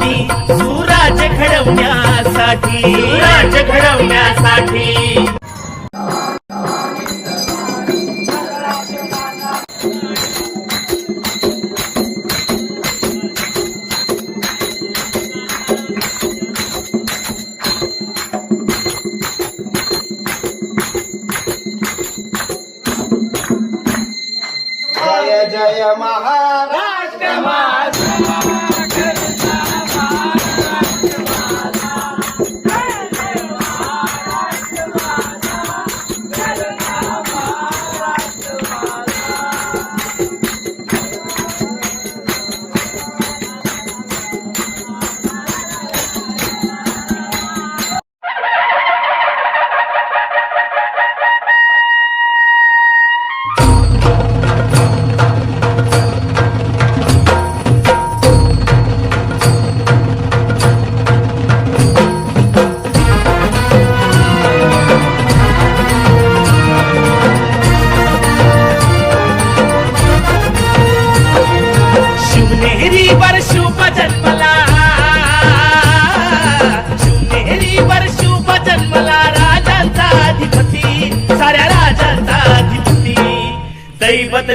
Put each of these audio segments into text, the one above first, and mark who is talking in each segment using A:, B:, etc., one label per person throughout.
A: छत्रपती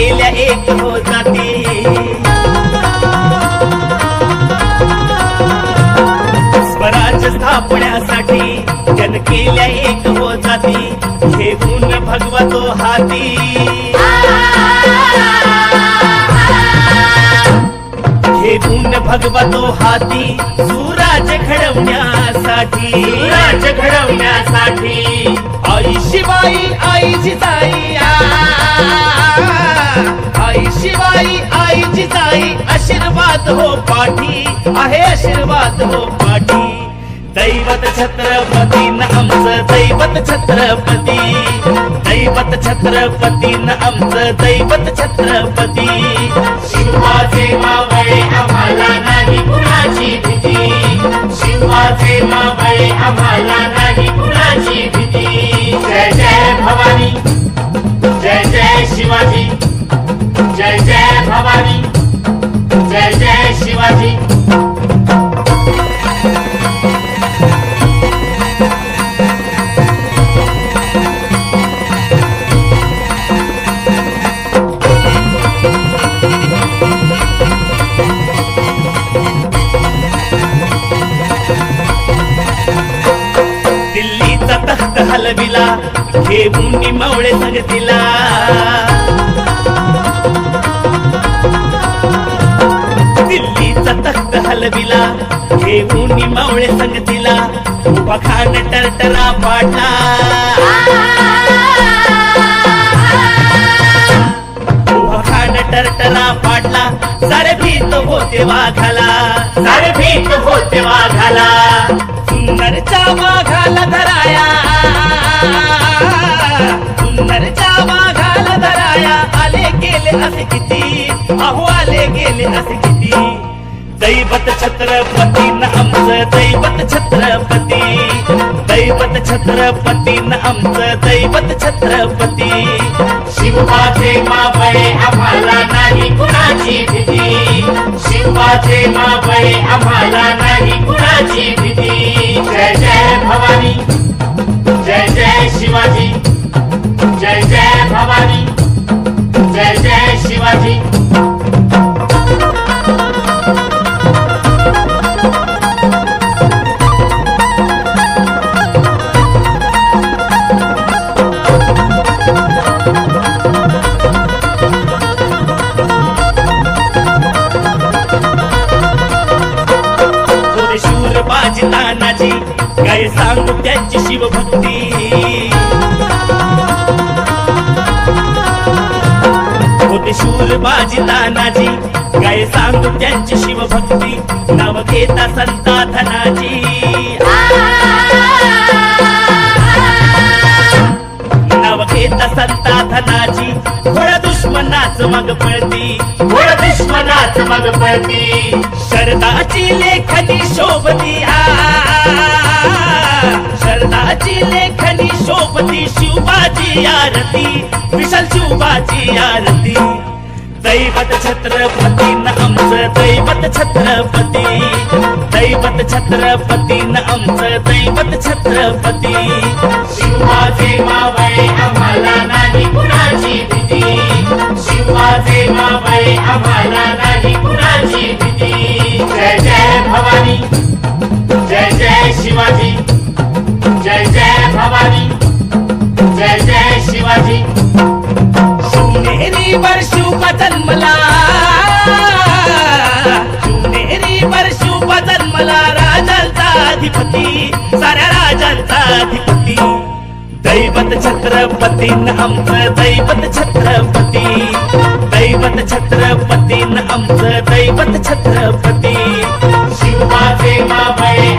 A: गेल्या एक हो जाती स्वराज्य स्थापण्यासाठी जन केल्या एक हो जाती हे गुण भगवतो हाती. हे गुण भगवतो हाती. सूर राज घडवण्यासाठी.
B: राज घडवण्यासाठी.
A: आई शिवाई आई जिजाई आई शिवाई आई जिजाई आशीर्वाद हो पाठी. आहे आशीर्वाद हो पाठी. दैवत छत्रपती न आमचं दैवत छत्रपती. दैवत छत्रपती न आमचं दैवत छत्रपती.
B: शिवाचे मावळे आम्हाला हलविला हे मुंडी मवळे
A: संगतीला. दिल्लीचा तख्त हलविला हे मुंडी मवळे संगतीला. पखान टरटरा पाडला पखान टरटरा पाडला सारे भीत होते वाघाला.
B: सारे भीत होते वाघाला.
A: असे किती? अहो आले गेले असे किती? दैवत छत्रपती न आमचं दैवत छत्रपती. दैवत छत्रपती न आमचं दैवत छत्रपती.
B: शिवाचे मावळे आम्हाला नाही कुणाची भीती. शिवाचे मावळे आम्हाला
A: बाजी तानाजी काय सांगू त्यांची शिवभक्ती? होते शूर बाजी तानाजी काय सांगू त्यांची शिवभक्ती? नाव घेता संता धनाजी दुश्मनाच मग पळती.
C: घोड दुश्मनाच मग पळती.
A: शरदाची लेखनी शोभती आ शरदाची लेखनी शोभती शिवबाजी आरती. विशाल शिवबाजी आरती. दैवत छत्रपती न आमचं दैवत छत्रपती. दैवत छत्रपती न आमचं दैवत छत्रपती.
C: शिवाजी मावळे आम्हाला नाही कुणाची भीती. शिवाचे बाबाई आम्हाला नाही कुणाची भीती. जय जय भवानी जय जय शिवाजी जय जय भवानी जय जय शिवाजी.
A: शिवनेरी वर शिवबा जन्मला शिवनेरी वर शिवबा जन्मला राजांचा अधिपती साऱ्या राजांचा अधिपती. दैवत छत्रपती न आमचं दैवत छत्रपती. दैवत छत्रपती न आमचं दैवत छत्रपती.
C: शिवाचे मावळे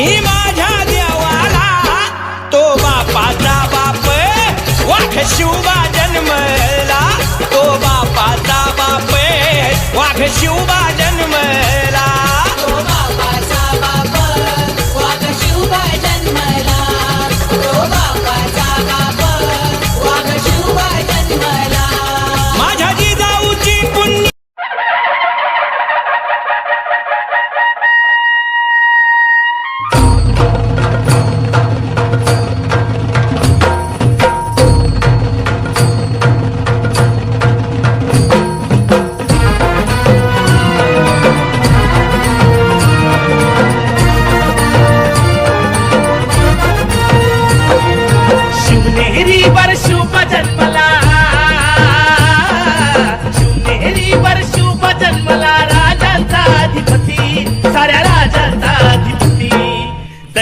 A: Mimo!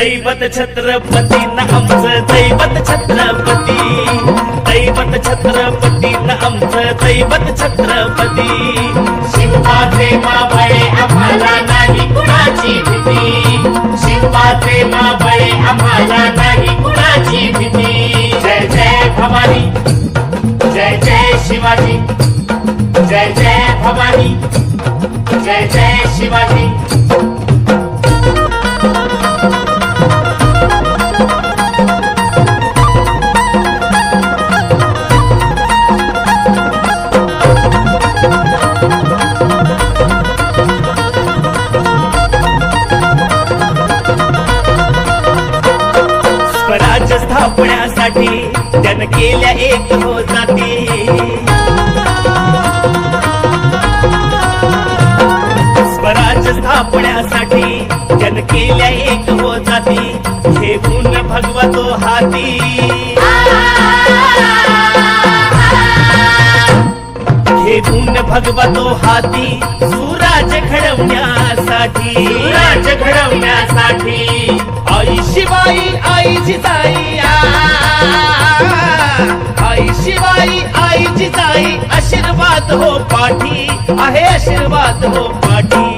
A: दैवत छत्रपती ना आमचं दैवत छत्रपती. दैवत छत्रपती ना आमचं दैवत छत्रपती.
B: शिवबाचे माबळे आम्हाला नाही कुणाची भीती. शिवबाचे माबळे आम्हाला नाही कुणाची भीती. जय जय भवानी जय जय शिवाजी जय जय भवानी.
A: केल्या एक हो जाती. हे गुण भगवतो हाती. हे गुण भगवतो हाती. सुराज घडवण्यासाठी.
B: राज्य घडवण्यासाठी.
A: आई शिवाई आई जिजाई आ. आई शिवाई आई जिजाई आशीर्वाद हो पाठी. आहे आशीर्वाद हो पाठी.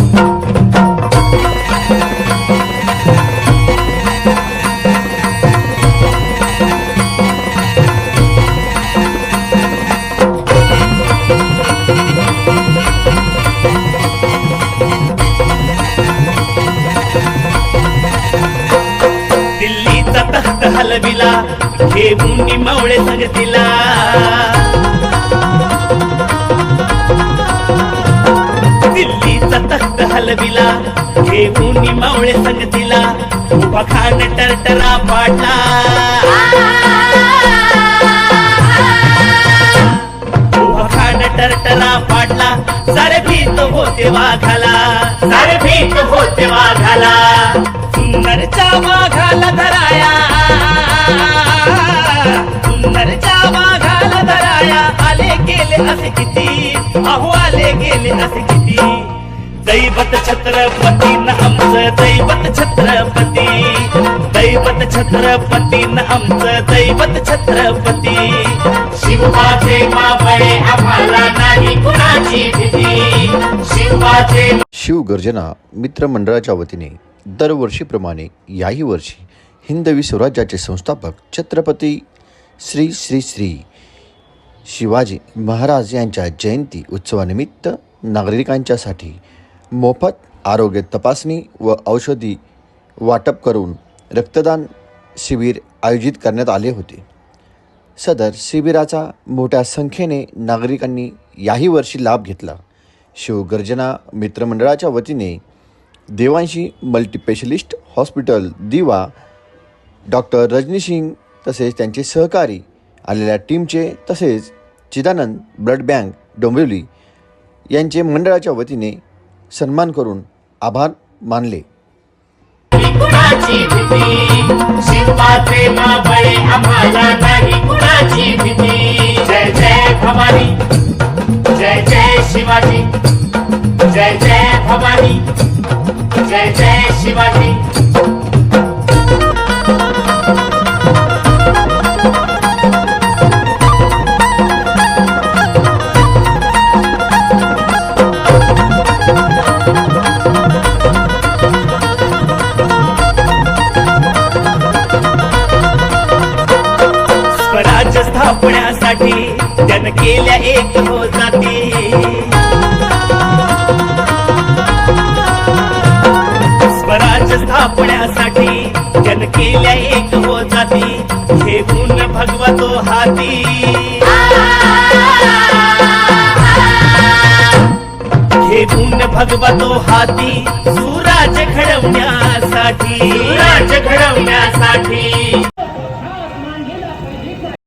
A: मी मावळे संगतीला उभा टरटरा पाडला उभा टरटरा पाडला सारे भीत होते वाघाला.
B: सारे भीत होते वाघाला.
A: सुंदरच्या वाघाला धराया. सुंदरच्या वाघाला धराया. आले गेले असे किती? अहो आले गेले असे किती? दैवत छत्रपती न आमचं दैवत छत्रपती. दैवत छत्रपती न आमचं दैवत छत्रपती.
B: शिवाचे मावळे आम्हाला नाही कुणाची भीती. शिवाचे
D: शिवगर्जना मित्रमंडळाच्या वतीने दरवर्षीप्रमाणे याही वर्षी हिंदवी स्वराज्याचे संस्थापक छत्रपती श्री श्री श्री शिवाजी महाराज यांच्या जयंती उत्सवानिमित्त नागरिकांच्यासाठी मोफत आरोग्य तपासणी व औषधी वाटप करून रक्तदान शिबिर आयोजित करण्यात आले होते. सदर शिबिराचा मोठ्या संख्येने नागरिकांनी याही वर्षी लाभ घेतला. शिवगर्जना मित्रमंडळाच्या वतीने Devanshi multispecialist hospital Diva doctor Rajni Singh तसेच त्यांचे सहकारी आलेल्या टीमचे तसेच चिदानंद ब्लड बँक डोंबिवली यांचे मंडळाच्या वतीने सन्मान करून आभार मानले.
B: भीती? शिवाचे आम्हाला
A: सापण्यासाठी जन केल्या एक हो जाती. स्वराज स्थापण्यासाठी जन केल्या एक हो जाती. हे गुण भगवतो हाती. हे गुण भगवतो हाती सूराज घडवण्यासाठी.
B: सुराज घडवण्यासाठी.